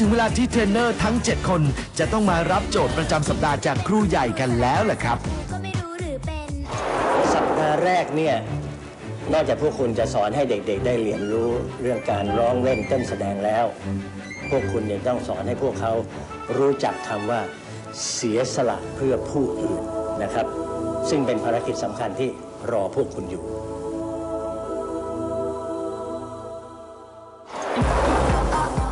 ถึงเวลาที่เทรนเนอร์ทั้ง 7 คน จะต้องมารับโจทย์ประจำสัปดาห์จากครูใหญ่กันแล้วแหละครับ ก็ไม่รู้หรือเป็นสัปดาห์แรกเนี่ย นอกจากพวกคุณจะสอนให้เด็กๆ ได้เรียนรู้เรื่องการร้องเล่นเต้นแสดงแล้ว พวกคุณยังต้องสอนให้พวกเขารู้จักคำว่าเสียสละเพื่อผู้อื่นนะครับ ซึ่งเป็นภารกิจสำคัญที่รอพวกคุณอยู่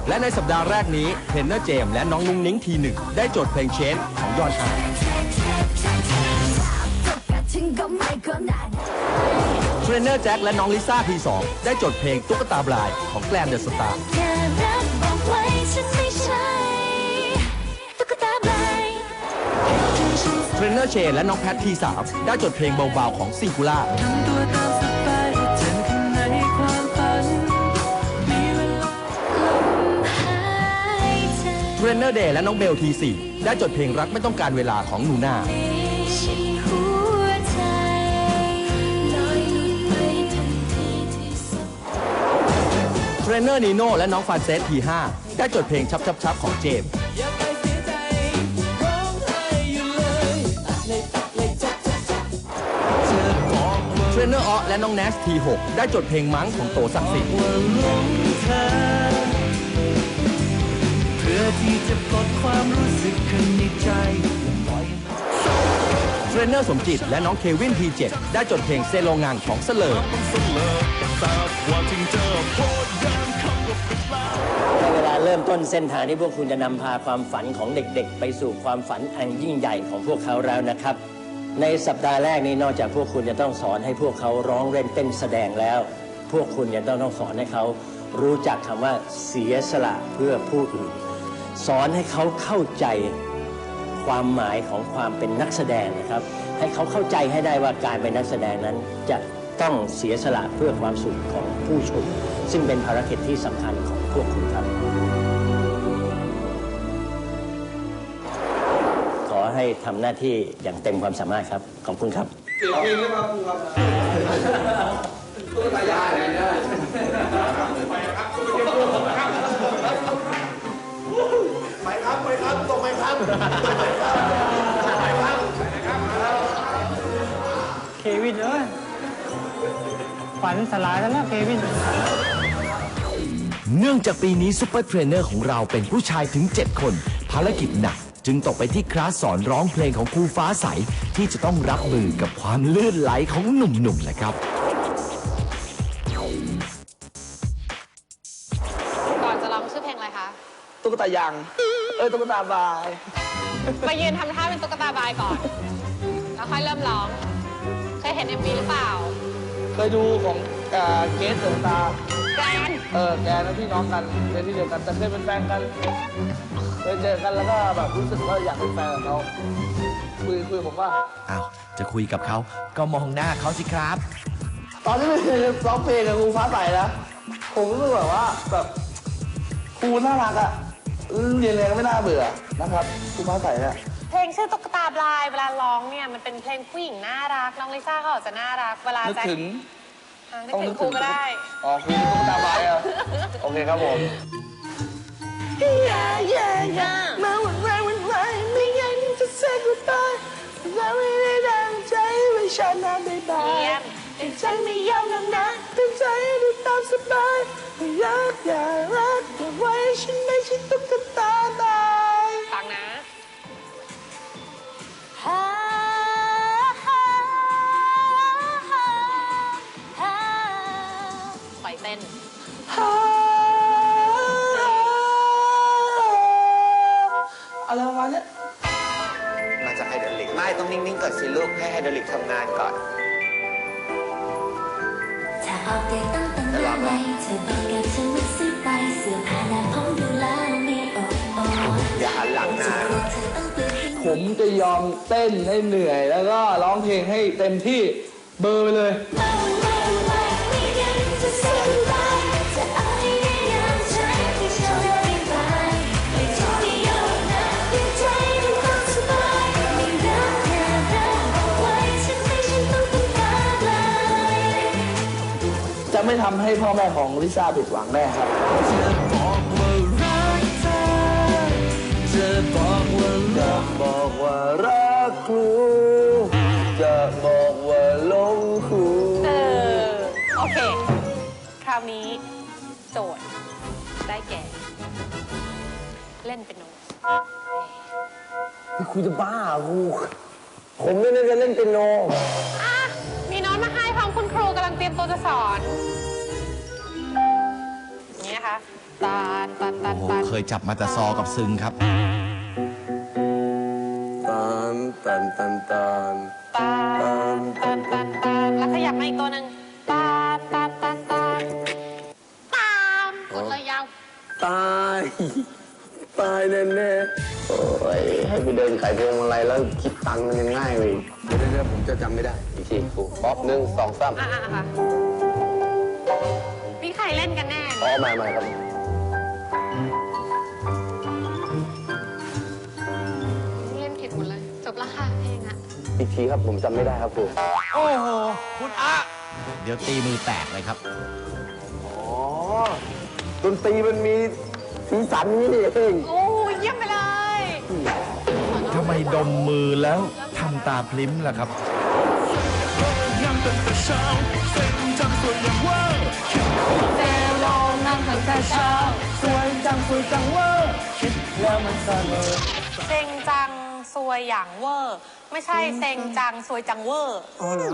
และในสัปดาห์แรกนี้เทรนเนอร์เจมส์และน้องนุ้งนิ้งทีหนึ่งได้โจทย์เพลงเชนของยอนอาเทรนเนอร์แจ็คและน้องลิซ่าทีสองได้โจทย์เพลงตุ๊กตาบลายของแกลนเดอะสตาร์แค่รักบอกไว้ฉันไม่ใช่ตุ๊กตาบลายเทรนเนอร์เชนและน้องแพททีสามได้โจทย์เพลงเบาๆของซิงคูล่า เทรนเนอร์เดย์และน้องเบลทีสี่ได้จทย์เพลงรักไม่ต้องการเวลาของหนูนาฉันหัวใจลอยหลุดไปทันทีที่สบเทรนเนอร์นีโน่และน้องฟานเซสทีห้าได้จทย์เพลงชับชับชับของเจมส์เทรนเนอร์ออและน้องแนสทีหกได้จทย์เพลงมั้งของโตศักดิ์สิทธิ์ สึกข้างในใจและปล่อยมันเทรนเนอร์สมจิตและน้องเควินทีเจ็ดได้จทย์เพลงเซโลงานของเสลิมในเวลาเริ่มต้นเส้นทางที่พวกคุณจะนำพาความฝันของเด็กๆ ไปสู่ความฝันอันยิ่งใหญ่ของพวกเขาแล้วนะครับ ในสัปดาห์แรกนี้นอกจากพวกคุณจะต้องสอนให้พวกเขาร้องเล่นเต้นแสดงแล้ว พวกคุณยังต้องต้องสอนให้เขารู้จักคำว่าเสียสละเพื่อผู้อื่น สอนให้เขาเข้าใจความหมายของความเป็นนักแสดงนะครับ ให้เขาเข้าใจให้ได้ว่าการเป็นนักแสดงนั้น จะต้องเสียสละเพื่อความสุขของผู้ชม ซึ่งเป็นภารกิจที่สำคัญของพวกคุณครับ ขอให้ทำหน้าที่อย่างเต็มความสามารถครับ ขอบคุณครับเค วินเอ้ยฝันสลายแล้วนะเควิน เนื่องจากปีนี้ซูเปอร์เทรนเนอร์ของเราเป็นผู้ชายถึง 7 คน ภารกิจหนัก จึงตกไปที่คลาสสอนร้องเพลงของครูฟ้าใส ที่จะต้องรับมือกับความลื่นไหลของหนุ่มๆนะครับ ก่อนจะร้องชื่อเพลงอะไรคะ ตุ๊กตายาง เอ้ยตุ๊กตาบาย มายืนทำท่าเป็นตุ๊กตาบายก่อน แล้วค่อยเริ่มร้อง เคยเห็น MV หรือเปล่า เคยดูของเอ่อเกสเดอะสตาร์แกรนเออแกนะพี่น้องกันเป็นที่เดียวกัน แต่เคยเป็นแฟนกันเคยเจอกันแล้วก็แบบรู้สึกว่าอยากเป็นแฟนกับเขาคุยคุยกับผมว่า อ้าวจะคุยกับเขาก็มองหน้าเขาสิครับ ตอนที่ไปร้องเพลงกับครูฟ้าใสนะผมรู้สึกแบบว่าแบบครูน่ารักอะ เรียนเรียนก็ไม่น่าเบื่อนะครับครูฟ้าใสเนี่ยเพลงชื่อตุ๊กตาบลายเวลาร้องเนี่ยมันเป็นเพลงผู้หญิงน่ารักน้องลิซ่าเขาอาจจะน่ารักเวลานึกแจ็คถึงอะนึกถึงครูก็ได้อ๋อคือตุ๊กตาบายอะโอเคครับผมมาวันไรวันไรไม่งั้นจะ say goodbye เราไม่ได้ดังใจไว้ฉันนะบ๊ายบายเยี่ยม แต่ใจไม่ยอมทำนะเต็มใจดูตามสบายรักอย่ารักอย่าไว้ฉันไม่ใช่ตุ๊กตาบายฟังนะฮ่าฮ่าฮ่าฮ่าปล่อยเต้นอะไรประมาณเนี้ยมาจากไฮดรอลิกไม่ต้องนิ่งๆก่อนสิลูกให้ไฮดรอลิกทำงานก่อนถ้า ออกเดทต้งแต่งหน้าไหมเธอบอกกับฉันว่ซื้อไปเสื้อผ้าหน้าผมดูแล้วไม่โอ้โอ้อย่าหันหลังนะ เธอต้องเปลือกให้ ผมจะยอมเต้นให้เหนื่อย แล้วก็ร้องเพลงให้เต็มที่เบอร์ไปเลย ไม่ทำให้พ่อแม่ของลิซ่าผิดหวังแน่ครับ จะบอกว่ารักบอกว่ารักครู จะบอกว่าลงครู เออ โอเค คราวนี้โจทย์ได้แก่ เล่นเป็นโนครูจะบ้าครู ผมไม่ได้จะเล่นเป็นโน อ้ รูกำลังเตรียมตัวจะสอนอย่างนี่นะคะตาลตันตันโอ้ตันเคยจับมาแต่ซอกับซึงครับ ตันตันตันตันตาลตันตันตันแล้วขยับมาอีกตัวหนึ่งตาลตันตันตันตามกดเลยยาวตาย ตายแน่ๆโอ้ยให้ไปเดินขายพวงมาลัยแล้วคิดตังค์มันยังง่ายเลยเดี๋ยวเดี๋ยวผมจะจำไม่ได้ อีกทีครูป๊อปหนึ่งสองสามอะอะค่ะมีใครเล่นกันแน่อ๋อมามาครับเล่นผิดหมดเลย จบแล้วค่ะเพลงอะอีกทีครับผมจำไม่ได้ครับครูโอ้โห คุณอะเดี๋ยวตีมือแตกเลยครับ อ๋อดนตรีมันมีสีสันนี่เองโอ้ยเยี่ยมไปเลยทำไมดมมือแล้วทำตาพลิ้มล่ะครับ เซโลนั่งตั้งแต่เช้าสวยจังสวยจังเวอร์คิดแล้วมันเสมอเซ็งจังซวยอย่างเวอร์ ไม่ใช่เซ็งจังซวยจังเวอร์อ๋อเหรอ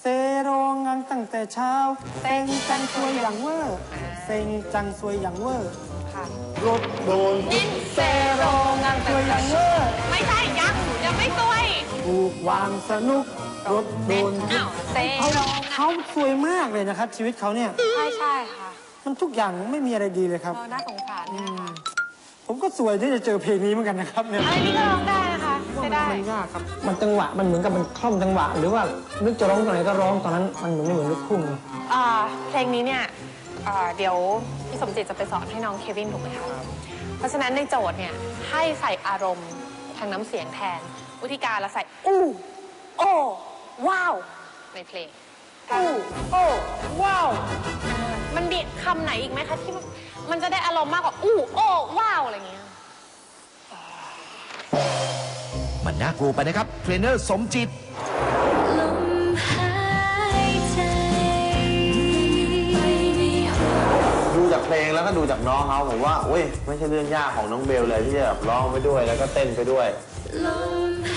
เซโรงงานตั้งแต่เช้าเซ็งจังสวยอย่างเวอร์เซ็งจังสวยอย่างเวอร์ค่ะรถโดนนินเซโรงงานสตั้งวยอแต่ย่างเวอร์ไม่ใช่ยังยังไม่ซวย ถูกวางสนุกรถโดนอ้าวเซเขาโรงเขาสวยมากเลยนะครับ ชีวิตเขาเนี่ย ใช่ใช่ค่ะมันทุกอย่างไม่มีอะไรดีเลยครับ เราน่าสงสารเนี่ยค่ะผมก็สวยที่จะเจอเพลงนี้เหมือนกันนะครับเนี่ยอะไรนี่ก็ร้องได้นะคะใช้ได้ มันยากครับ มันจังหวะมันเหมือนกับมันคล่อมจังหวะ หรือว่านึกจะร้องตอนไหนก็ร้องตอนนั้นมันเหมือนไม่เหมือนลูกทุ่งอ่าเพลงนี้เนี่ยอ่าเดี๋ยวพี่สมจิตจะไปสอนให้น้องเควินถูกไหมคะเพราะฉะนั้นในโจทย์เนี่ยให้ใส่อารมณ์ทางน้ำเสียงแทน วิธีการเราใส่อู้โอ้ว้าวในเพลงอู้โอ้ว้าวมันดีคำไหนอีกไหมคะที่มันจะได้อารมณ์มากกว่าอู้โอ้ว้าวอะไรอย่างเงี้ยมันน่ากลัวไปนะครับ เทรนเนอร์สมจิตลมหายใจในหัวดูจากเพลงแล้วก็ดูจากน้องเขาผมว่าเว้ยไม่ใช่เรื่องยากของน้องเบลเลยที่จะแบบร้องไปด้วยแล้วก็เต้นไปด้วยลม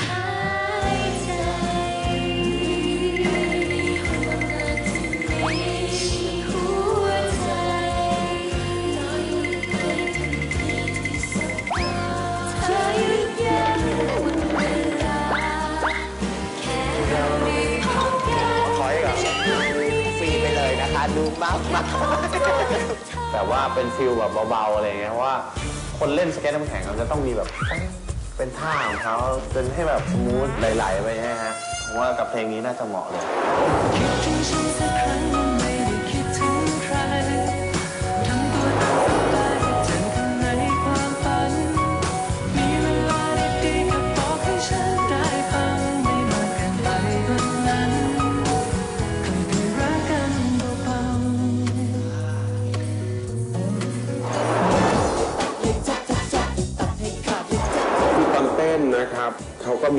เบาๆอะไรเงี้ยเพราะว่าคนเล่นสเก็ตน้ำแข็งเขาจะต้องมีแบบเป็นท่าของเขาเป็นให้แบบสมูทไหลๆไปใช่ไหมฮะผมว่ากับเพลงนี้น่าจะเหมาะเลย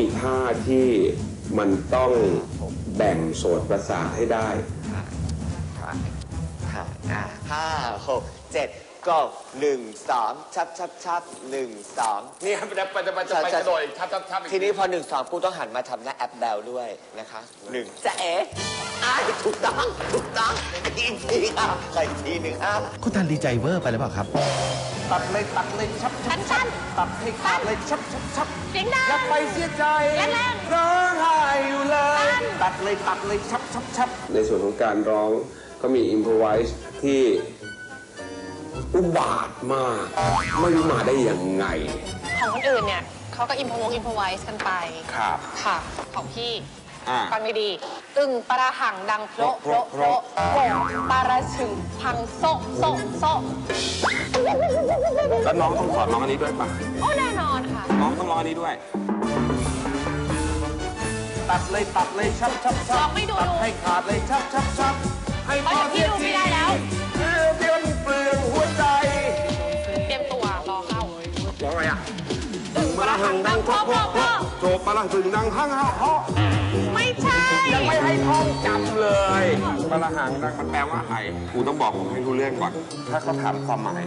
มีท่าที่มันต้องแบ่งโสตประสาทให้ได้ค่ะค่ะอะห้าหกเจ็ดก็หนึ่งสองชับชับชับหนึ่งสองนี่มันจะมันจะมันจะไปกระโดดอีกทับทับทับอีกทีนี้พอหนึ่งสองกูต้องหันมาทำหน้าแอปแบลด้วยนะคะหนึ่งจะเอ๋อะถูกต้องถูกต้องอีกทีค่ะขออีกทีหนึ่งอะคุณทันดีใจเวอร์ไปหรือเปล่าครับ ตัดเลยตัดเลยชับชับชั้นตัดให้ขาดเลยชับชับชับๆเสียงดังอย่าไปเสียใจแรงๆร้องไห้อยู่เลย ตัดเลยตัดเลยชับชับชับในส่วนของการร้องก็มีอิมพอไวส์ที่อุบาทมาก ไม่รู้มาได้ยังไง ของคนอื่นเนี่ยเขาก็อิมพอวงอิมพอไวส์กันไปครับค่ะของพี่ อ่า ฟังดีๆอึ่งปลาร้าหังดังโพระโพระโพระโป่งปลาระฉึงพังโซะโซะโซะแล้วน้องต้องสอนน้องอันนี้ด้วยปะโอ้แน่นอนค่ะ น้องต้องร้องอันนี้ด้วย ตัดเลยตัดเลยชับชับชัลบองไม่ดูตัดดูให้ขาดเลยชับชับชับให้เพราะเดี๋ยวพี่ดูไม่ได้แล้ว เพื่อเดียวเปลืองหัวใจเตรียมตัวรอเข้าร้องไงอะอึ่งปลาร้าหังดังโพระโพระโพระโจบมาละถึงดังห้างห้าเหาะไม่ ใช่ ยังไม่ให้ท่องจำเลยปลาหังดังมันแปลว่าอะไรกูต้องบอกผมให้รู้เรื่องก่อน ถ้าเขาถามความหมาย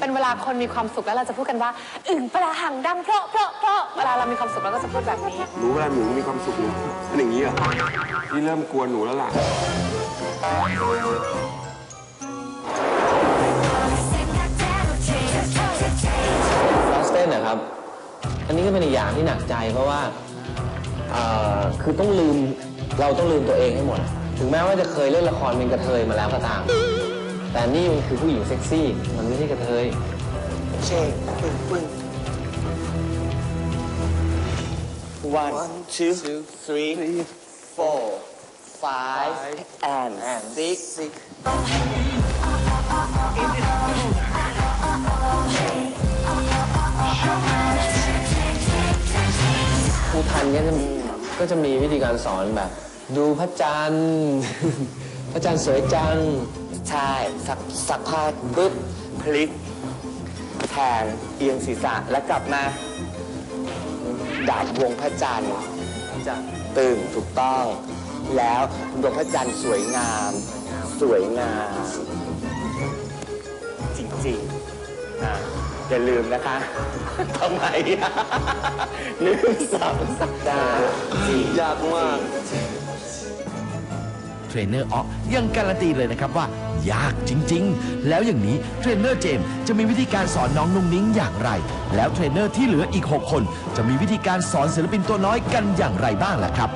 เป็นเวลาคนมีความสุขแล้วเราจะพูดกันว่า อึ่งปลาหังดังเพราะเพราะเพราะเวลาเรามีความสุขเราก็จะพูดแบบนี้ รู้เวลาหนูมีความสุขหนูเป็นอย่างนี้เหรอพี่เริ่มกลัวหนูแล้วล่ะคลาสเต้นนะครับ อันนี้ก็เป็นอีกอย่างที่หนักใจเพราะว่า เอ่อคือต้องลืมเราต้องลืมตัวเองให้หมด ถึงแม้ว่าจะเคยเล่นละครเป็นกระเทยมาแล้วก็ตาม แต่นี่มันคือผู้หญิงเซ็กซี่ มันไม่ใช่กระเทย เช็คปึ้งปึ้ง one two three four five and six six ครูทันเนี่ยจะ ก็จะมีวิธีการสอนแบบ ดูพระจันทร์ พระจันทร์สวยจัง ใช่สักสักผ้าปุ๊บพลิกแทงเอียงศีรษะแล้วกลับมาดับวงพระจันทร์จะตึงถูกต้อง แล้วดวงพระจันทร์สวยงาม สวยงาม อะอย่าลืมนะคะ ทำไมอะหนึ่งสองสัปดาห์จริงยากมาก เทรนเนอร์อ๊อกยังการันตีเลยนะครับว่า ยากจริง ๆ แล้วอย่างนี้เทรนเนอร์เจมส์จะมีวิธีการสอนน้องนุ่งนิ้งอย่างไร แล้วเทรนเนอร์ที่เหลืออีก 6 คน จะมีวิธีการสอนศิลปินตัวน้อยกันอย่างไรบ้างล่ะครับ